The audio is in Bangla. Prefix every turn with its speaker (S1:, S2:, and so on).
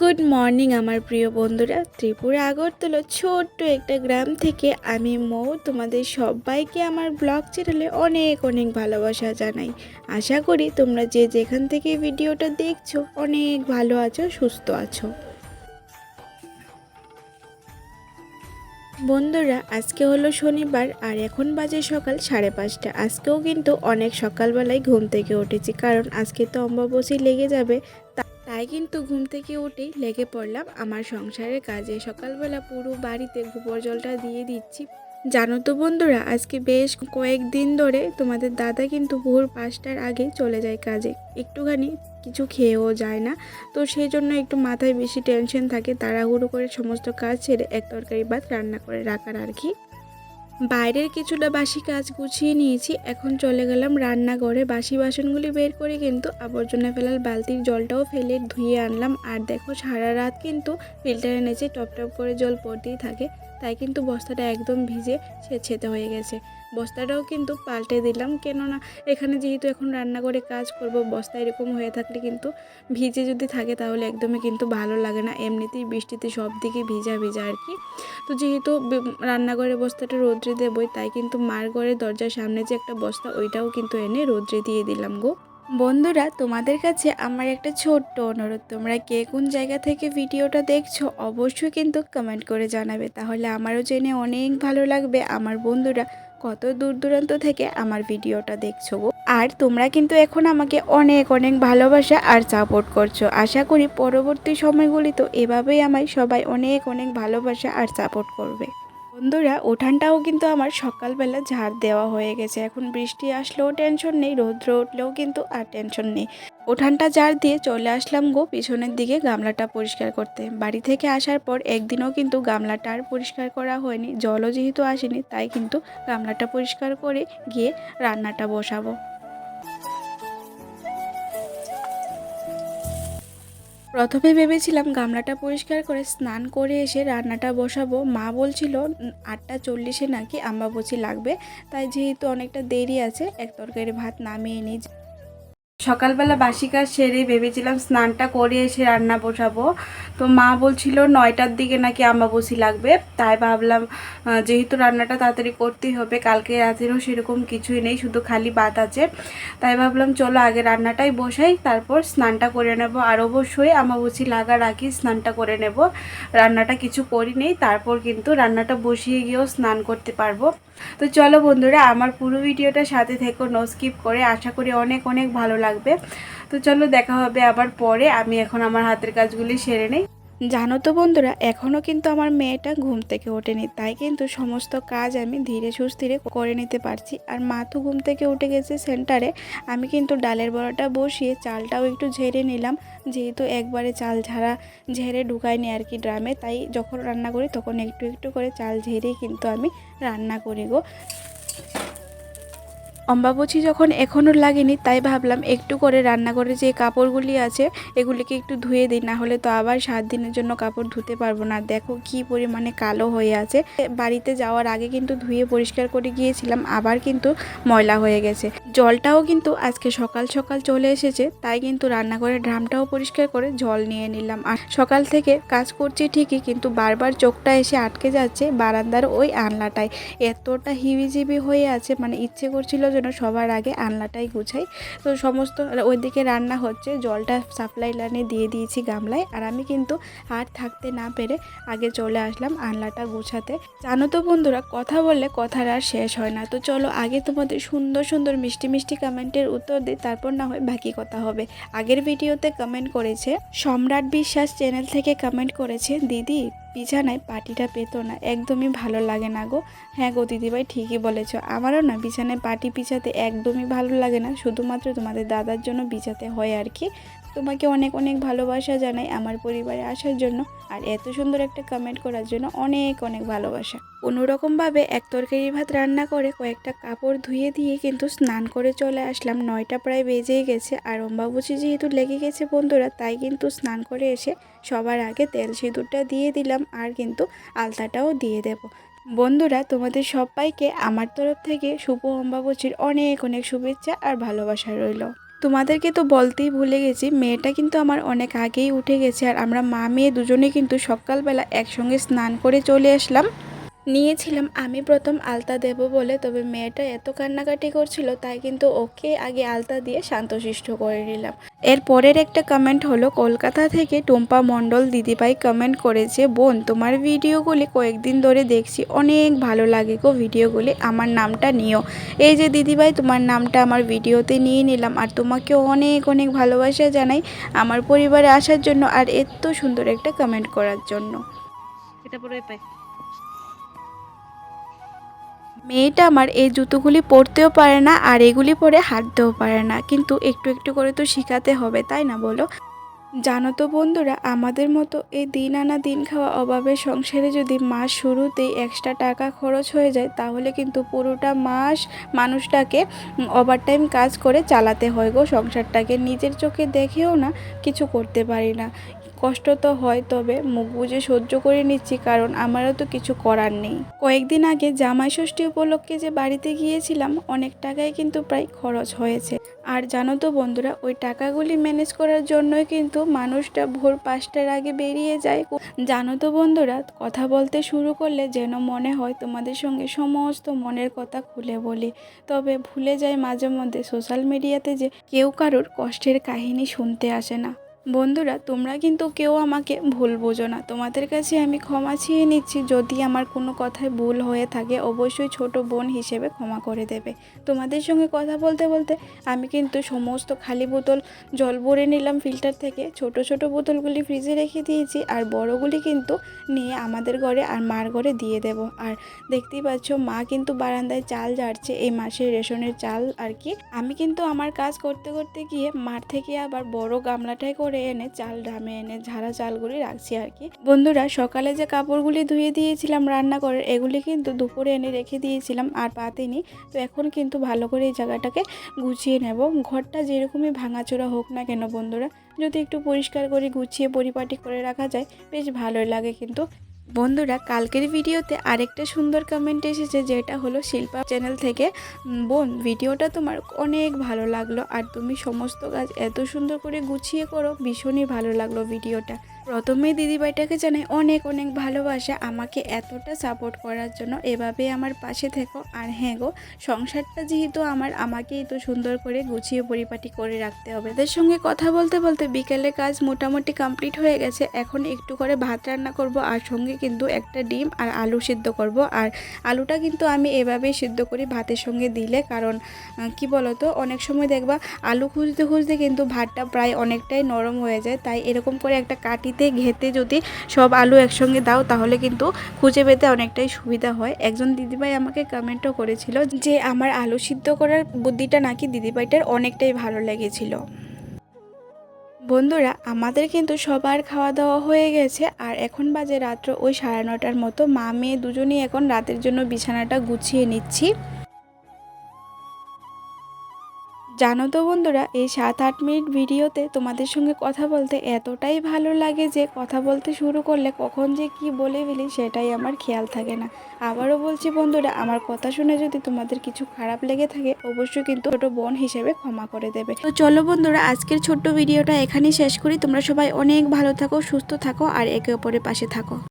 S1: গুড মর্নিং আমার প্রিয় বন্ধুরা। ত্রিপুরা, আগরতলা, ছোট্ট একটা গ্রাম থেকে আমি মৌ। তোমাদের সবাইকে আমার ব্লগ চ্যানেলে অনেক অনেক ভালোবাসা জানাই। আশা করি তোমরা যে যেখান থেকে ভিডিওটা দেখছ, অনেক ভালো আছো, সুস্থ আছো। বন্ধুরা, আজকে হলো শনিবার, আর এখন বাজে সকাল সাড়ে পাঁচটা। আজকেও কিন্তু অনেক সকালবেলায় ঘুম থেকে উঠেছি, কারণ আজকে তো অম্বাবসী লেগে যাবে, তা- তাই কিন্তু ঘুম থেকে উঠেই লেগে পড়লাম। আমার সংসারের কাজে সকালবেলা পুরো বাড়িতে গোবর জলটা দিয়ে দিচ্ছি। জানো তো বন্ধুরা, আজকে বেশ কয়েকদিন ধরে তোমাদের দাদা কিন্তু ভোর পাঁচটার আগে চলে যায় কাজে। একটুখানি কিছু খেয়েও যায় না। তো সেই জন্য একটু মাথায় বেশি টেনশন থাকে। তাড়াহুড়ো করে সমস্ত কাজ ছেড়ে এক তরকারি ভাত রান্না করে রাখার আর কি। বাইরের কিছুটা বাসি কাজ গুছিয়ে নিয়েছি। এখন চলে গেলাম রান্নাঘরে। বাসি বাসনগুলি বের করে কিন্তু আবর্জনা ফেলার বালতির জলটাও ফেলে ধুয়ে আনলাম। আর দেখো সারা রাত কিন্তু ফিল্টারের নিচে টপ টপ করে জল পড়তেই থাকে। তাই কিন্তু বস্তাটা একদম ভিজে ছেঁচেতে হয়ে গেছে। বস্তাটাও কিন্তু পাল্টে দিলাম, কেননা এখানে যেহেতু এখন রান্না করে কাজ করব, বস্তা এরকম হয়ে থাকলে কিন্তু ভিজে যদি থাকে তাহলে একদমই কিন্তু ভালো লাগে না। এমনিতেই বৃষ্টিতে সব দিকে ভিজা ভিজা আর কি। তো যেহেতু রান্নাঘরে বস্তাটা রোদ্রে দেবই, তাই কিন্তু মার ঘরের দরজার সামনে যে একটা বস্তা, ওইটাও কিন্তু এনে রোদ্রে দিয়ে দিলাম গো। বন্ধুরা, তোমাদের কাছে আমার একটা ছোট্ট অনুরোধ। তোমরা কে কোন জায়গা থেকে ভিডিওটা দেখছ, অবশ্যই কিন্তু কমেন্ট করে জানাবে। তাহলে আমারও জেনে অনেক ভালো লাগবে, আমার বন্ধুরা কত দূর দূরান্ত থেকে আমার ভিডিওটা দেখছ আর তোমরা কিন্তু এখন আমাকে অনেক অনেক ভালোবাসা আর সাপোর্ট করছ। আশা করি পরবর্তী সময়গুলি তো এভাবেই আমায় সবাই অনেক অনেক ভালোবাসা আর সাপোর্ট করবে। বন্ধুরা, উঠানটাও কিন্তু আমার সকালবেলা ঝাড় দেওয়া হয়ে গেছে। এখন বৃষ্টি আসলেও টেনশন নেই, রৌদ্র উঠলেও কিন্তু আর টেনশন নেই। উঠানটা ঝাড় দিয়ে চলে আসলাম গো পিছনের দিকে গামলাটা পরিষ্কার করতে। বাড়ি থেকে আসার পর একদিনও কিন্তু গামলাটা আর পরিষ্কার করা হয়নি। জলও যেহেতু আসেনি, তাই কিন্তু গামলাটা পরিষ্কার করে গিয়ে রান্নাটা বসাবো। প্রথমে ভেবেছিলাম গামলাটা পরিষ্কার করে স্নান করে এসে রান্নাটা বসাবো। মা বলছিল, আটটা চল্লিশে নাকি আম্বাবচি লাগবে। তাই যেহেতু অনেকটা দেরি আছে, এক তরকারি ভাত নামিয়ে নিই। সকালবেলা বাসি কাজ সেরে ভেবেছিলাম স্নানটা করে এসে রান্না বসাবো। তো মা বলছিল, নয়টার দিকে নাকি আম্বাবসি লাগবে। তাই ভাবলাম যেহেতু রান্নাটা তাড়াতাড়ি করতেই হবে, কালকে রাতেরও সেরকম কিছুই নেই, শুধু খালি ভাত আছে। তাই ভাবলাম, চলো আগে রান্নাটাই বসাই, তারপর স্নানটা করে নেব। আর অবশ্যই আমাবুচি লাগার আগে স্নানটা করে নেব। রান্নাটা কিছু করি নেই, তারপর কিন্তু রান্নাটা বসিয়ে গিয়েও স্নান করতে পারব। তো চলো বন্ধুরা, আমার পুরো ভিডিওটা সাথে থেকো নো স্কিপ করে। আশা করি অনেক অনেক ভালো লাগবে। তো চলো দেখা হবে আবার পরে। আমি এখন আমার হাতের কাজগুলি সেরে নেই। জানো তো বন্ধুরা এখনও কিন্তু আমার মেয়েটা ঘুম থেকে ওঠেনি। তাই কিন্তু সমস্ত কাজ আমি ধীরে সুস্থিরে করে নিতে পারছি। আর মা তো ঘুম থেকে উঠে গেছে সেন্টারে। আমি কিন্তু ডালের বড়াটা বসিয়ে চালটাও একটু ঝেড়ে নিলাম। যেহেতু একবারে চাল ঝাড়া ঝেড়ে ঢুকাইনি আর কি ড্রামে, তাই যখন রান্না করি তখন একটু একটু করে চাল ঝেড়েই কিন্তু আমি রান্না করি গো। অম্বাবচি যখন এখনও লাগেনি, তাই ভাবলাম একটু করে রান্নাঘরে যে কাপড়গুলি আছে, এগুলিকে একটু ধুয়ে দিই, না হলে তো আবার সাত দিনের জন্য কাপড় ধুতে পারব না। দেখো কি পরিমাণে কালো হয়ে আছে। বাড়িতে যাওয়ার আগে কিন্তু ধুয়ে পরিষ্কার করে গিয়েছিলাম, আবার কিন্তু ময়লা হয়ে গেছে। জলটাও কিন্তু আজকে সকাল সকাল চলে এসেছে, তাই কিন্তু রান্নাঘরের ড্রামটাও পরিষ্কার করে জল নিয়ে নিলাম। আর সকাল থেকে কাজ করছি ঠিকই, কিন্তু বারবার চোখটা এসে আটকে যাচ্ছে বারান্দার ওই আনলাটায়। এতটা হিবিজিবি হয়ে আছে মানে ইচ্ছে করছিল যেন সবার আগে আনলাটাই গুছাই। তো সমস্ত ওইদিকে রান্না হচ্ছে, জলটা সাপ্লাই লাইনে দিয়ে দিয়েছি গামলায়। আর আমি কিন্তু আর থাকতে না পেরে আগে চলে আসলাম আনলাটা গুছাতে। জানো তো বন্ধুরা, কথা বললে কথার আর শেষ হয় না। তো চলো আগে তোমাদের সুন্দর সুন্দর, মিষ্টি মিষ্টি কমেন্টের উত্তর দিই, তারপর না হয় বাকি কথা হবে। আগের ভিডিওতে কমেন্ট করেছে, সম্রাট বিশ্বাস চ্যানেল থেকে কমেন্ট করেছে, দিদি বিছানায় পাটিটা পেতো না, একদমই ভালো লাগে না গো। হ্যাঁ গো দিদিভাই, ঠিকই বলেছ। আমারও না বিছানায় পাটি পিছাতে একদমই ভালো লাগে না, শুধুমাত্র তোমাদের দাদার জন্য বিছাতে হয় আর কি। তোমাকে অনেক অনেক ভালোবাসা জানাই আমার পরিবারে আসার জন্য। আর এত সুন্দর একটা কমেন্ট করার জন্য অনেক অনেক ভালোবাসা। কোনোরকমভাবে এক তরকারি ভাত রান্না করে কয়েকটা কাপড় ধুয়ে দিয়ে কিন্তু স্নান করে চলে আসলাম। নয়টা প্রায় বেজেই গেছে। আর অম্বাবুচি যেহেতু লেগে গেছে বন্ধুরা, তাই কিন্তু স্নান করে এসে সবার আগে তেল সিঁদুরটা দিয়ে দিলাম আর কিন্তু আলতাটাও দিয়ে দেব। বন্ধুরা, তোমাদের সবাইকে আমার তরফ থেকে শুভ অম্বাবচীর অনেক অনেক শুভেচ্ছা আর ভালোবাসা রইল। তোমাদেরকে তো বলতেই ভুলে গেছি, মেয়েটা কিন্তু আমার অনেক আগেই উঠে গেছে আর আমরা মা মেয়ে দুজনে কিন্তু সকালবেলা একসঙ্গে স্নান করে চলে আসলাম। নিয়েছিলাম, আমি প্রথম আলতা দেব বলে। তবে মেয়েটা এত কান্নাকাটি করছিল, তাই কিন্তু ওকে আগে আলতা দিয়ে শান্তশিষ্ট করে নিলাম। এর পরের একটা কমেন্ট হলো, কলকাতা থেকে টুম্পা মণ্ডল দিদিভাই কমেন্ট করেছে, বোন, তোমার ভিডিওগুলি কয়েকদিন ধরে দেখছি, অনেক ভালো লাগে গো ভিডিওগুলি, আমার নামটা নিও। এই যে দিদিভাই, তোমার নামটা আমার ভিডিওতে নিয়ে নিলাম, আর তোমাকে অনেক অনেক ভালোবাসা জানাই আমার পরিবারে আসার জন্য, আর এত সুন্দর একটা কমেন্ট করার জন্য।
S2: এটা পরে পাই।
S1: মেয়েটা আমার এই জুতোগুলি পরতেও পারে না আর এগুলি পরে হাঁটতেও পারে না। কিন্তু একটু একটু করে তো শেখাতে হবে, তাই না বলো? জানো তো বন্ধুরা, আমাদের মতো এই দিন আনা দিন খাওয়া অভাবের সংসারে যদি মাস শুরুতেই এক্সট্রা টাকা খরচ হয়ে যায়, তাহলে কিন্তু পুরোটা মাস মানুষটাকে ওভারটাইম কাজ করে চালাতে হয় গো। সংসারটাকে নিজের চোখে দেখেও না, কিছু করতে পারি না। কষ্ট তো হয়, তবে মুখ বুজে সহ্য করে নিচ্ছি, কারণ আমারও তো কিছু করার নেই। কয়েকদিন আগে জামাই ষষ্ঠী উপলক্ষে যে বাড়িতে গিয়েছিলাম, অনেক টাকাই কিন্তু প্রায় খরচ হয়েছে। আর জানো তো বন্ধুরা, ওই টাকাগুলি ম্যানেজ করার জন্যই কিন্তু মানুষটা ভোর পাঁচটার আগে বেরিয়ে যায়। জানো তো বন্ধুরা, কথা বলতে শুরু করলে যেন মনে হয় তোমাদের সঙ্গে সমস্ত মনের কথা খুলে বলি। তবে ভুলে যায় মাঝে মধ্যে সোশ্যাল মিডিয়াতে যে কেউ কারোর কষ্টের কাহিনী শুনতে আসে না। বন্ধুরা, তোমরা কিন্তু কেউ আমাকে ভুল বোঝো না। তোমাদের কাছে আমি ক্ষমা চেয়ে নিচ্ছি। যদি আমার কোনো কথায় ভুল হয়ে থাকে, অবশ্যই ছোট বোন হিসেবে ক্ষমা করে দেবে। তোমাদের সঙ্গে কথা বলতে বলতে আমি কিন্তু সমস্ত খালি বোতল, জল ভরে নিলাম ফিল্টার থেকে। ছোট ছোট বোতলগুলি ফ্রিজে রেখে দিয়েছি আর বড়গুলি কিন্তু নিয়ে আমাদের ঘরে আর মার ঘরে দিয়ে দেব। আর দেখতেই পাচ্ছ, মা কিন্তু বারান্দায় চাল ঝাড়ছে। এই মাসের রেশনের চাল আর কি। আমি কিন্তু আমার কাজ করতে করতে গিয়ে মাঠ থেকে আবার বড় গামলাটায় করে এনে চাল ড্রামে এনে ঝাড়া চালগুলি রাখছি আর কি। বন্ধুরা, সকালে যে কাপড়গুলি ধুয়ে দিয়েছিলাম রান্না করে, এগুলি কিন্তু দুপুরে এনে রেখে দিয়েছিলাম আর পাতেনি। তো এখন কিন্তু ভালো করে এই জায়গাটাকে গুছিয়ে নেব। ঘরটা যেরকমই ভাঙাচোরা হোক না কেন বন্ধুরা, যদি একটু পরিষ্কার করে গুছিয়ে পরিপাটি করে রাখা যায়, বেশ ভালোই লাগে কিন্তু। বন্ধুরা, কালকের ভিডিওতে আরেকটা সুন্দর কমেন্ট এসেছে, যেটা হলো শিল্পা চ্যানেল থেকে বোন, ভিডিওটা তোমার অনেক ভালো লাগল। আর তুমি সমস্ত কাজ এত সুন্দর করে গুছিয়ে করো, ভীষণই ভালো লাগল ভিডিওটা। প্রথমেই দিদিভাইটাকে জানাই, অনেক অনেক ভালোবাসা। আমাকে এতটা সাপোর্ট করার জন্য এভাবে আমার পাশে থেকো। আর হ্যাঁ গো, সংসারটা যেহেতু আমার, আমাকেই তো সুন্দর করে গুছিয়ে পরিপাটি করে রাখতে হবে। এদের সঙ্গে কথা বলতে বলতে বিকেলে কাজ মোটামুটি কমপ্লিট হয়ে গেছে। এখন একটু করে ভাত রান্না করব, আর সঙ্গে কিন্তু একটা ডিম আর আলু সিদ্ধ করব। আর আলুটা কিন্তু আমি এভাবেই সিদ্ধ করি ভাতের সঙ্গে দিলে। কারণ কি বলতো, অনেক সময় দেখবা আলু খুঁজতে খুঁজতে কিন্তু ভাতটা প্রায় অনেকটাই নরম হয়ে যায়। তাই এরকম করে একটা কাটিতে ঘেতে যদি সব আলু একসঙ্গে দাও, তাহলে কিন্তু খুঁজে পেতে অনেকটাই সুবিধা হয়। একজন দিদিভাই আমাকে কমেন্টও করেছিল যে, আমার আলু সিদ্ধ করার বুদ্ধিটা নাকি দিদিভাইটার অনেকটাই ভালো লেগেছিল। বন্ধুরা, আমাদের কিন্তু সবার খাওয়া দাওয়া হয়ে গেছে। আর এখন বাজে রাত্র ওই সাড়ে নটার মতো। মা, মেয়ে দুজনেই এখন রাতের জন্য বিছানাটা গুছিয়ে নিচ্ছি। জানো তো বন্ধুরা, এই সাত আট মিনিট ভিডিওতে তোমাদের সঙ্গে কথা বলতে এতটাই ভালো লাগে যে কথা বলতে শুরু করলে কখন যে কি বলে ফেলি সেটাই আমার খেয়াল থাকে না। আবারও বলছি বন্ধুরা, আমার কথা শুনে যদি তোমাদের কিছু খারাপ লেগে থাকে, অবশ্যই কিন্তু ছোটো বোন হিসেবে ক্ষমা করে দেবে। তো চলো বন্ধুরা, আজকের ছোট্ট ভিডিওটা এখানেই শেষ করি। তোমরা সবাই অনেক ভালো থাকো, সুস্থ থাকো, আর একে অপরের পাশে থাকো।